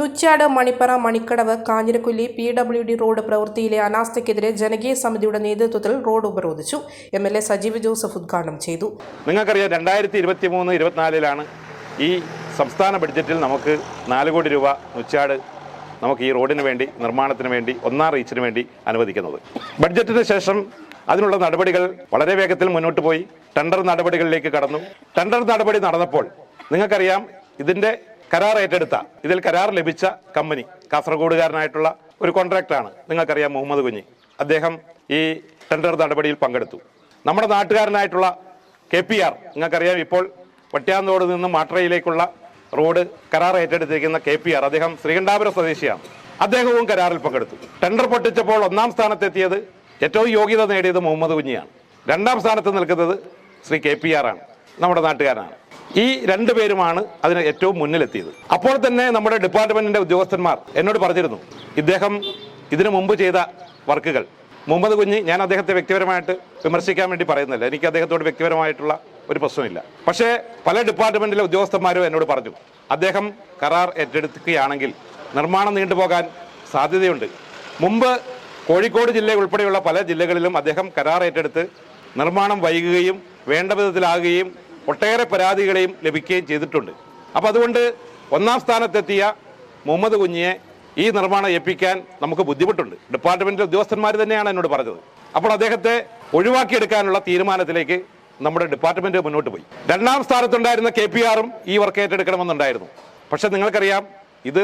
Nuchad Manippara Manikkadavu Kanjirakolli P W D road പ്രവൃത്തിയിലെ അനാസ്ഥയ്ക്കെതിരെ ജനകീയ സമിതിയുടെ നേതൃത്വത്തിൽ റോഡ് ഉപരോധിച്ചു. M L A Sajeev Joseph ഉദ്ഘാടനം ചെയ്തു. നിങ്ങൾക്കറിയാം രണ്ടായിരത്തി ഇരുപത്തി മൂന്ന് ഇരുപത്തിനാലിലാണ് ഈ സംസ്ഥാന ബഡ്ജറ്റിൽ നമുക്ക് നാല് കോടി രൂപ നുച്ചാട് നമുക്ക് ഈ റോഡിന് വേണ്ടി നിർമ്മാണത്തിന് വേണ്ടി ഒന്നാം റീച്ചിന് വേണ്ടി അനുവദിക്കുന്നത്. ബഡ്ജറ്റിന് ശേഷം അതിനുള്ള നടപടികൾ വളരെ വേഗത്തിൽ മുന്നോട്ട് പോയി. ടെൻഡർ നടപടികളിലേക്ക് കടന്നു. ടെൻഡർ നടപടി നടന്നപ്പോൾ നിങ്ങൾക്കറിയാം ഇതിന്റെ കരാർ ഏറ്റെടുത്ത ഇതിൽ കരാർ ലഭിച്ച കമ്പനി കാസർഗോഡുകാരനായിട്ടുള്ള ഒരു കോൺട്രാക്ടറാണ് നിങ്ങൾക്കറിയാം മുഹമ്മദ് കുഞ്ഞി. അദ്ദേഹം ഈ ടെൻഡർ നടപടിയിൽ പങ്കെടുത്തു. നമ്മുടെ നാട്ടുകാരനായിട്ടുള്ള കെ പി ആർ നിങ്ങൾക്കറിയാം ഇപ്പോൾ വട്ട്യാന്തോട് നിന്ന് മാട്രയിലേക്കുള്ള റോഡ് കരാർ ഏറ്റെടുത്തിരിക്കുന്ന കെ പി ആർ അദ്ദേഹം ശ്രീകണ്ഠാപുരം സ്വദേശിയാണ്. അദ്ദേഹവും കരാറിൽ പങ്കെടുത്തു. ടെൻഡർ പൊട്ടിച്ചപ്പോൾ ഒന്നാം സ്ഥാനത്തെത്തിയത് ഏറ്റവും യോഗ്യത നേടിയത് മുഹമ്മദ് കുഞ്ഞിയാണ്. രണ്ടാം സ്ഥാനത്ത് നിൽക്കുന്നത് ശ്രീ കെ പി ആർ ആണ്. നമ്മുടെ നാട്ടുകാരനാണ്. ഈ രണ്ടു പേരുമാണ് അതിന് ഏറ്റവും മുന്നിലെത്തിയത്. അപ്പോൾ തന്നെ നമ്മുടെ ഡിപ്പാർട്ട്മെന്റിന്റെ ഉദ്യോഗസ്ഥന്മാർ എന്നോട് പറഞ്ഞിരുന്നു ഇദ്ദേഹം ഇതിനു മുമ്പ് ചെയ്ത വർക്കുകൾ. മുഹമ്മദ് കുഞ്ഞ് ഞാൻ അദ്ദേഹത്തെ വ്യക്തിപരമായിട്ട് വിമർശിക്കാൻ വേണ്ടി പറയുന്നില്ല. എനിക്ക് അദ്ദേഹത്തോട് വ്യക്തിപരമായിട്ടുള്ള ഒരു പ്രശ്നമില്ല. പക്ഷേ പല ഡിപ്പാർട്ട്മെന്റിലെ ഉദ്യോഗസ്ഥന്മാരും എന്നോട് പറഞ്ഞു അദ്ദേഹം കരാർ ഏറ്റെടുക്കുകയാണെങ്കിൽ നിർമ്മാണം നീണ്ടുപോകാൻ സാധ്യതയുണ്ട്. മുമ്പ് കോഴിക്കോട് ജില്ല ഉൾപ്പെടെയുള്ള പല ജില്ലകളിലും അദ്ദേഹം കരാർ ഏറ്റെടുത്ത് നിർമ്മാണം വൈകുകയും വേണ്ട വിധത്തിലാകുകയും ഒട്ടേറെ പരാതികളെയും ലഭിക്കുകയും ചെയ്തിട്ടുണ്ട്. അപ്പോൾ അതുകൊണ്ട് ഒന്നാം സ്ഥാനത്തെത്തിയ മുഹമ്മദ് കുഞ്ഞിയെ ഈ നിർമ്മാണം ഏൽപ്പിക്കാൻ നമുക്ക് ബുദ്ധിമുട്ടുണ്ട്. ഡിപ്പാർട്ട്മെന്റിലെ ഉദ്യോഗസ്ഥന്മാർ തന്നെയാണ് എന്നോട് പറഞ്ഞത്. അപ്പോൾ അദ്ദേഹത്തെ ഒഴിവാക്കിയെടുക്കാനുള്ള തീരുമാനത്തിലേക്ക് നമ്മുടെ ഡിപ്പാർട്ട്മെന്റ് മുന്നോട്ട് പോയി. രണ്ടാം സ്ഥാനത്തുണ്ടായിരുന്ന കെ പി ആറും ഈ വർക്ക് ഏറ്റെടുക്കണമെന്നുണ്ടായിരുന്നു. പക്ഷെ നിങ്ങൾക്കറിയാം ഇത്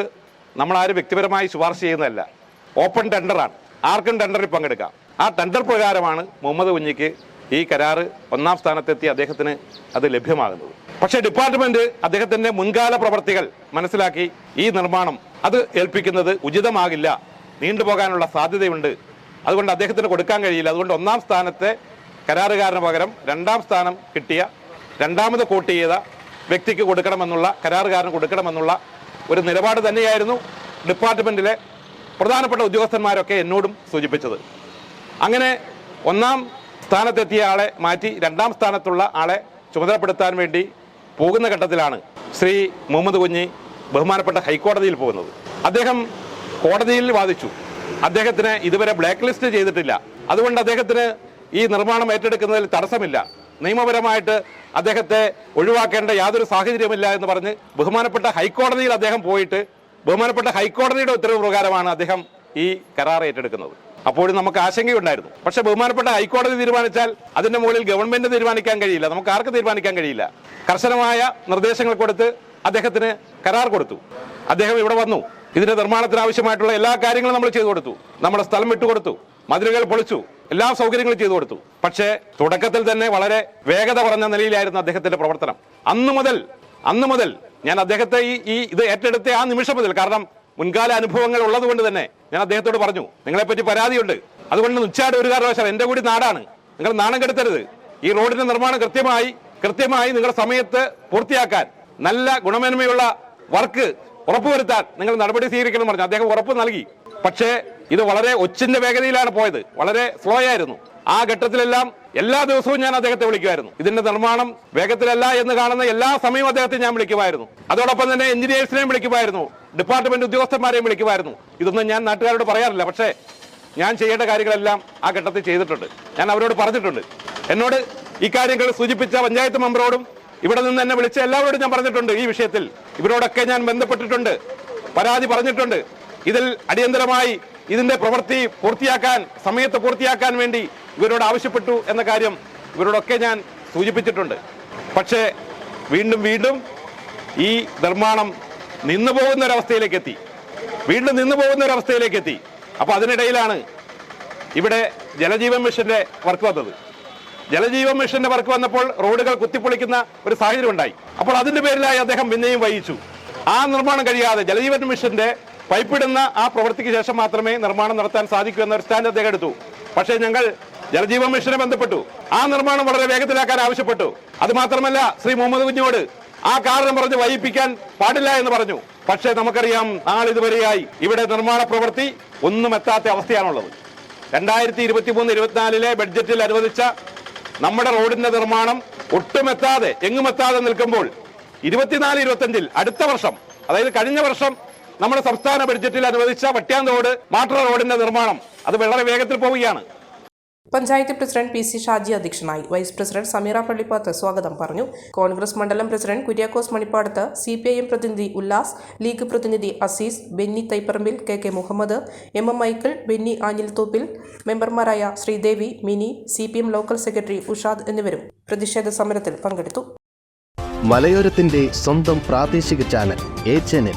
നമ്മളാരും വ്യക്തിപരമായി ശുപാർശ ചെയ്യുന്നതല്ല. ഓപ്പൺ ടെൻഡറാണ്. ആർക്കും ടെൻഡറിൽ പങ്കെടുക്കാം. ആ ടെൻഡർ പ്രകാരമാണ് മുഹമ്മദ് കുഞ്ഞിക്ക് ഈ കരാറ് ഒന്നാം സ്ഥാനത്തെത്തി അദ്ദേഹത്തിന് അത് ലഭ്യമാകുന്നത്. പക്ഷേ ഡിപ്പാർട്ട്മെന്റ് അദ്ദേഹത്തിന്റെ മുൻകാല പ്രവർത്തികൾ മനസ്സിലാക്കി ഈ നിർമ്മാണം അത് ഏൽപ്പിക്കുന്നത് ഉചിതമാകില്ല. നീണ്ടുപോകാനുള്ള സാധ്യതയുണ്ട്. അതുകൊണ്ട് അദ്ദേഹത്തിന് കൊടുക്കാൻ കഴിയില്ല. അതുകൊണ്ട് ഒന്നാം സ്ഥാനത്തെ കരാറുകാരന് പകരം രണ്ടാം സ്ഥാനം കിട്ടിയ രണ്ടാമത് കോട്ട് ചെയ്ത വ്യക്തിക്ക് കൊടുക്കണമെന്നുള്ള കരാറുകാരന് കൊടുക്കണമെന്നുള്ള ഒരു നിലപാട് തന്നെയായിരുന്നു ഡിപ്പാർട്ട്മെന്റിലെ പ്രധാനപ്പെട്ട ഉദ്യോഗസ്ഥന്മാരൊക്കെ എന്നോടും സൂചിപ്പിച്ചത്. അങ്ങനെ ഒന്നാം സ്ഥാനത്തെത്തിയ ആളെ മാറ്റി രണ്ടാം സ്ഥാനത്തുള്ള ആളെ ചുമതലപ്പെടുത്താൻ വേണ്ടി പോകുന്ന ഘട്ടത്തിലാണ് ശ്രീ മുഹമ്മദ് കുഞ്ഞി ബഹുമാനപ്പെട്ട ഹൈക്കോടതിയിൽ പോകുന്നത്. അദ്ദേഹം കോടതിയിൽ വാദിച്ചു. അദ്ദേഹത്തിന് ഇതുവരെ ബ്ലാക്ക് ലിസ്റ്റ് ചെയ്തിട്ടില്ല. അതുകൊണ്ട് അദ്ദേഹത്തിന് ഈ നിർമ്മാണം ഏറ്റെടുക്കുന്നതിൽ തടസ്സമില്ല. നിയമപരമായിട്ട് അദ്ദേഹത്തെ ഒഴിവാക്കേണ്ട യാതൊരു സാഹചര്യമില്ല എന്ന് പറഞ്ഞ് ബഹുമാനപ്പെട്ട ഹൈക്കോടതിയിൽ അദ്ദേഹം പോയിട്ട് ബഹുമാനപ്പെട്ട ഹൈക്കോടതിയുടെ ഉത്തരവ് പ്രകാരമാണ് അദ്ദേഹം ഈ കരാർ ഏറ്റെടുക്കുന്നത്. അപ്പോഴും നമുക്ക് ആശങ്കയുണ്ടായിരുന്നു. പക്ഷെ ബഹുമാനപ്പെട്ട ഹൈക്കോടതി തീരുമാനിച്ചാൽ അതിന്റെ മുകളിൽ ഗവൺമെന്റ് തീരുമാനിക്കാൻ കഴിയില്ല. നമുക്ക് ആർക്ക് തീരുമാനിക്കാൻ കഴിയില്ല? കർശനമായ നിർദ്ദേശങ്ങൾ കൊടുത്ത് അദ്ദേഹത്തിന് കരാർ കൊടുത്തു. അദ്ദേഹം ഇവിടെ വന്നു. ഇതിന്റെ നിർമ്മാണത്തിന് ആവശ്യമായിട്ടുള്ള എല്ലാ കാര്യങ്ങളും നമ്മൾ ചെയ്തു കൊടുത്തു. നമ്മുടെ സ്ഥലം വിട്ടുകൊടുത്തു മതിലുകൾ പൊളിച്ചു. എല്ലാ സൗകര്യങ്ങളും ചെയ്തു കൊടുത്തു. പക്ഷേ തുടക്കത്തിൽ തന്നെ വളരെ വേഗത കുറഞ്ഞ നിലയിലായിരുന്നു അദ്ദേഹത്തിന്റെ പ്രവർത്തനം. അന്നു മുതൽ അന്നു മുതൽ ഞാൻ അദ്ദേഹത്തെ ഈ ഈ ഇത് ഏറ്റെടുത്ത ആ നിമിഷം മുതൽ കാരണം മുൻകാല അനുഭവങ്ങൾ ഉള്ളതുകൊണ്ട് തന്നെ ഞാൻ അദ്ദേഹത്തോട് പറഞ്ഞു നിങ്ങളെ പറ്റി പരാതിയുണ്ട്. അതുകൊണ്ട് ഉച്ചാട് ഒരു കാരണവശാൽ എന്റെ കൂടി നാടാണ്. നിങ്ങൾ നാണം കെടുത്തരുത്. ഈ റോഡിന്റെ നിർമ്മാണം കൃത്യമായി കൃത്യമായി നിങ്ങളുടെ സമയത്ത് പൂർത്തിയാക്കാൻ നല്ല ഗുണമേന്മയുള്ള വർക്ക് ഉറപ്പുവരുത്താൻ നിങ്ങൾ നടപടി സ്വീകരിക്കണം പറഞ്ഞു. അദ്ദേഹം ഉറപ്പ് നൽകി. പക്ഷേ ഇത് വളരെ ഒച്ചിന്റെ വേഗതയിലാണ് പോയത്. വളരെ സ്ലോ ആയിരുന്നു. ആ ഘട്ടത്തിലെല്ലാം എല്ലാ ദിവസവും ഞാൻ അദ്ദേഹത്തെ വിളിക്കുമായിരുന്നു. ഇതിന്റെ നിർമ്മാണം വേഗത്തിലല്ല എന്ന് കാണുന്ന എല്ലാ സമയവും അദ്ദേഹത്തെ ഞാൻ വിളിക്കുമായിരുന്നു. അതോടൊപ്പം തന്നെ എഞ്ചിനീയേഴ്സിനെയും വിളിക്കുമായിരുന്നു. ഡിപ്പാർട്ട്മെന്റ് ഉദ്യോഗസ്ഥന്മാരെയും വിളിക്കുമായിരുന്നു. ഇതൊന്നും ഞാൻ നാട്ടുകാരോട് പറയാറില്ല. പക്ഷേ ഞാൻ ചെയ്യേണ്ട കാര്യങ്ങളെല്ലാം ആ ഘട്ടത്തിൽ ചെയ്തിട്ടുണ്ട്. ഞാൻ അവരോട് പറഞ്ഞിട്ടുണ്ട്. എന്നോട് ഈ കാര്യങ്ങൾ സൂചിപ്പിച്ച പഞ്ചായത്ത് മെമ്പറോടും ഇവിടെ നിന്ന് എന്നെ വിളിച്ച എല്ലാവരോടും ഞാൻ പറഞ്ഞിട്ടുണ്ട് ഈ വിഷയത്തിൽ. ഇവരോടൊക്കെ ഞാൻ ബന്ധപ്പെട്ടിട്ടുണ്ട്. പരാതി പറഞ്ഞിട്ടുണ്ട്. ഇതിൽ അടിയന്തരമായി ഇതിന്റെ പ്രവൃത്തി പൂർത്തിയാക്കാൻ സമയത്ത് പൂർത്തിയാക്കാൻ വേണ്ടി ഇവരോട് ആവശ്യപ്പെട്ടു എന്ന കാര്യം ഇവരോടൊക്കെ ഞാൻ സൂചിപ്പിച്ചിട്ടുണ്ട്. പക്ഷേ വീണ്ടും വീണ്ടും ഈ നിർമ്മാണം നിന്നു പോകുന്ന ഒരവസ്ഥയിലേക്ക് എത്തി വീണ്ടും നിന്നു പോകുന്ന ഒരവസ്ഥയിലേക്ക് എത്തി അപ്പോൾ അതിനിടയിലാണ് ഇവിടെ ജലജീവൻ മിഷന്റെ വർക്ക് വന്നത്. ജലജീവൻ മിഷന്റെ വർക്ക് വന്നപ്പോൾ റോഡുകൾ കുത്തിപ്പൊളിക്കുന്ന ഒരു സാഹചര്യം ഉണ്ടായി. അപ്പോൾ അതിന്റെ പേരിലായി അദ്ദേഹം പിന്നെയും വഹിച്ചു. ആ നിർമ്മാണം കഴിയാതെ ജലജീവൻ മിഷന്റെ പൈപ്പിടുന്ന ആ പ്രവൃത്തിക്ക് ശേഷം മാത്രമേ നിർമ്മാണം നടത്താൻ സാധിക്കൂ എന്നൊരു സ്റ്റാൻഡ് അദ്ദേഹം എടുത്തു. പക്ഷേ ഞങ്ങൾ ജലജീവൻ മിഷനെ ബന്ധപ്പെട്ടു. ആ നിർമ്മാണം വളരെ വേഗത്തിലാക്കാൻ ആവശ്യപ്പെട്ടു. അത് മാത്രമല്ല ശ്രീ മുഹമ്മദ് കുഞ്ഞോട് ആ കാരണം പറഞ്ഞ് വൈകിപ്പിക്കാൻ പാടില്ല എന്ന് പറഞ്ഞു. പക്ഷേ നമുക്കറിയാം നാളിതുവരെയായി ഇവിടെ നിർമ്മാണ പ്രവൃത്തി ഒന്നും എത്താത്ത അവസ്ഥയാണുള്ളത്. രണ്ടായിരത്തി ഇരുപത്തി മൂന്ന് ഇരുപത്തിനാലിലെ ബഡ്ജറ്റിൽ അനുവദിച്ച നമ്മുടെ റോഡിന്റെ നിർമ്മാണം ഒട്ടുമെത്താതെ എങ്ങുമെത്താതെ നിൽക്കുമ്പോൾ ഇരുപത്തിനാല് ഇരുപത്തഞ്ചിൽ അടുത്ത വർഷം അതായത് കഴിഞ്ഞ വർഷം നമ്മുടെ സംസ്ഥാന ബഡ്ജറ്റിൽ അനുവദിച്ച വട്ടിയാന്തോട് മാട്ര റോഡിന്റെ നിർമ്മാണം അത് വളരെ വേഗത്തിൽ പോവുകയാണ്. Panchayat president P C Shaji അധ്യക്ഷനായി. വൈസ് പ്രസിഡന്റ് സമീറ പള്ളിപ്പാത്ത് സ്വാഗതം പറഞ്ഞു. കോൺഗ്രസ് മണ്ഡലം president Kuriakose Manippadath C P I M പ്രതിനിധി ഉല്ലാസ് ലീഗ് പ്രതിനിധി Azeez Benny Thaiparambil K K Muhammad M M Michael Benny Anjilthoppil മെമ്പർമാരായ Sreedevi Mini C P M local secretary Ushad എന്നിവരും പ്രതിഷേധ സമരത്തിൽ പങ്കെടുത്തു. മലയോരത്തിന്റെ സ്വന്തം പ്രാദേശിക ചാനൽ ചാനൽ.